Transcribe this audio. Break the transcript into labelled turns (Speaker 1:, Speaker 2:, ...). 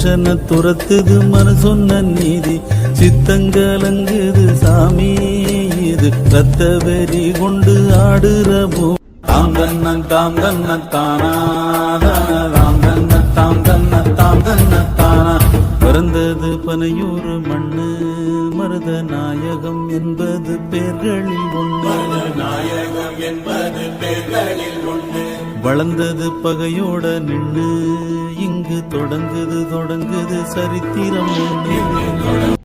Speaker 1: மனுஷனை துரத்துது மனு சொன்ன நீதி சித்தங்கலங்குது சாமி இது. ரத்த வெறி கொண்டு ஆடுற பூ தாம் தன்ன தாம் தன்ன தானா தாம் தன்ன தாம் தன்ன தாம் தன்ன தானா. பிறந்தது பனையூர் மண்ணு. மருத நாயகம் என்பது பேர்களில் ஒன்று
Speaker 2: நாயகம் என்பது பேர்களில் ஒன்று
Speaker 1: வளர்ந்தது பகையோட நின்று இங்கு தொடங்குது தொடங்குது சரித்திரம்.